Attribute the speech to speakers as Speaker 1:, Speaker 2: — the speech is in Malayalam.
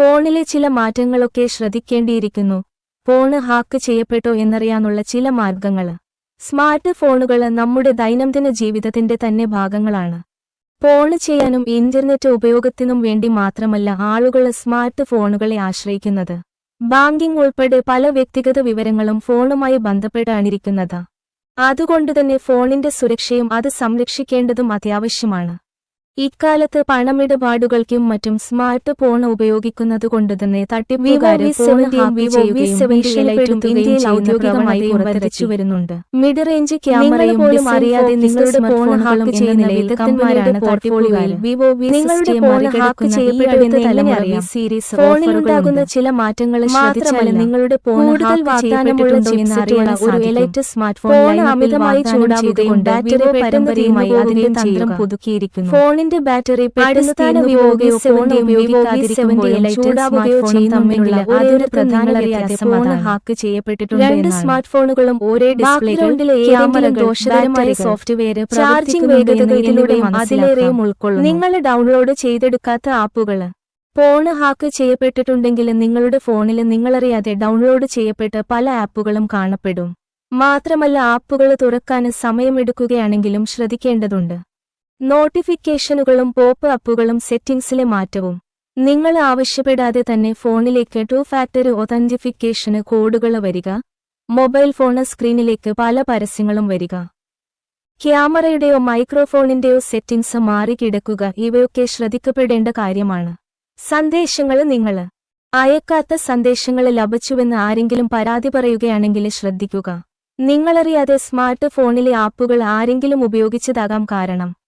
Speaker 1: ഫോണിലെ ചില മാറ്റങ്ങളൊക്കെ ശ്രദ്ധിക്കേണ്ടിയിരിക്കുന്നു. ഫോണ് ഹാക്ക് ചെയ്യപ്പെട്ടോ എന്നറിയാനുള്ള ചില മാർഗങ്ങൾ. സ്മാർട്ട് ഫോണുകൾ നമ്മുടെ ദൈനംദിന ജീവിതത്തിന്റെ തന്നെ ഭാഗങ്ങളാണ്. ഫോണ് ചെയ്യാനും ഇന്റർനെറ്റ് ഉപയോഗത്തിനും വേണ്ടി മാത്രമല്ല ആളുകൾ സ്മാർട്ട് ഫോണുകളെ ആശ്രയിക്കുന്നത്. ബാങ്കിംഗ് ഉൾപ്പെടെ പല വ്യക്തിഗത വിവരങ്ങളും ഫോണുമായി ബന്ധപ്പെട്ടാണിരിക്കുന്നത്. അതുകൊണ്ടുതന്നെ ഫോണിന്റെ സുരക്ഷയും അത് സംരക്ഷിക്കേണ്ടതും അത്യാവശ്യമാണ്. ഇക്കാലത്ത് പണമിടപാടുകൾക്കും മറ്റും സ്മാർട്ട് ഫോൺ ഉപയോഗിക്കുന്നതുകൊണ്ട് തന്നെ തട്ടിപ്പുകാര് ഔദ്യോഗികമായി പുറത്തിറച്ചു വരുന്നുണ്ട്. മിഡ് റേഞ്ച് ക്യാമറയും പോലും അറിയാതെ നിങ്ങളുടെ ഫോൺ ഹാക്ക് ചെയ്യുന്ന വിദഗ്ധന്മാരാണ് തട്ടിപ്പുകാർ വിവോ നിങ്ങളുടെ ഫോൺ ഹാക്ക് ചെയ്യപ്പെടുമെന്ന് എങ്ങനെ സീരീസ് ഫോണിലുണ്ടാകുന്ന ചില മാറ്റങ്ങൾ നിങ്ങളുടെ ഫോൺ കൂടുതൽ വാഗ്ദാനമുള്ള എന്ന് ഒരു എലൈറ്റ് സ്മാർട്ട് ഫോൺ അമിതമായി ചൂടാവുകയും ബാറ്ററി പരമ്പരയുമായി അതിന്റെ തന്ത്രം പുതുക്കിയിരിക്കുന്നു. ഫോണിന്റെ ബാറ്ററി അടിസ്ഥാന ഉപയോഗിക്കാതിരിക്കുമ്പോഴും ചൂടാവുകയോ ഫോൺ ഹാക്ക് ചെയ്യപ്പെട്ടിട്ടുണ്ട് രണ്ട് സ്മാർട്ട് ഫോണുകളും ഒരേ ഡിസ്പ്ലേകളിലെ ദോഷകരമായ സോഫ്റ്റ്വെയർ ചാർജിംഗ് വേഗതകളിലൂടെയും അതിലേറെയും ഉൾക്കൊള്ളുന്നു. നിങ്ങൾ ഡൗൺലോഡ് ചെയ്തെടുക്കാത്ത ആപ്പുകൾ ഫോണ് ഹാക്ക് ചെയ്യപ്പെട്ടിട്ടുണ്ടെങ്കിൽ നിങ്ങളുടെ ഫോണിൽ നിങ്ങളറിയാതെ ഡൗൺലോഡ് ചെയ്യപ്പെട്ട പല ആപ്പുകളും കാണപ്പെടും. മാത്രമല്ല ആപ്പുകൾ തുറക്കാൻ സമയമെടുക്കുകയാണെങ്കിലും ശ്രദ്ധിക്കേണ്ടതുണ്ട്. നോട്ടിഫിക്കേഷനുകളും പോപ്പ് അപ്പുകളും സെറ്റിംഗ്സിലെ മാറ്റവും. നിങ്ങൾ ആവശ്യപ്പെടാതെ തന്നെ ഫോണിലേക്ക് ടു ഫാക്ടർ ഒതന്റിഫിക്കേഷന് കോഡുകൾ വരിക. മൊബൈൽ ഫോണ് സ്ക്രീനിലേക്ക് പല പരസ്യങ്ങളും വരിക. ക്യാമറയുടെയോ മൈക്രോഫോണിന്റെയോ സെറ്റിംഗ്സ് മാറിക്കിടക്കുക ഇവയൊക്കെ ശ്രദ്ധിക്കപ്പെടേണ്ട കാര്യമാണ്. സന്ദേശങ്ങൾ നിങ്ങൾ. അയക്കാത്ത സന്ദേശങ്ങൾ ലഭിച്ചുവെന്ന് ആരെങ്കിലും പരാതി പറയുകയാണെങ്കിൽ ശ്രദ്ധിക്കുക. നിങ്ങളറിയാതെ സ്മാർട്ട് ഫോണിലെ ആപ്പുകൾ ആരെങ്കിലും ഉപയോഗിച്ചതാകാം കാരണം.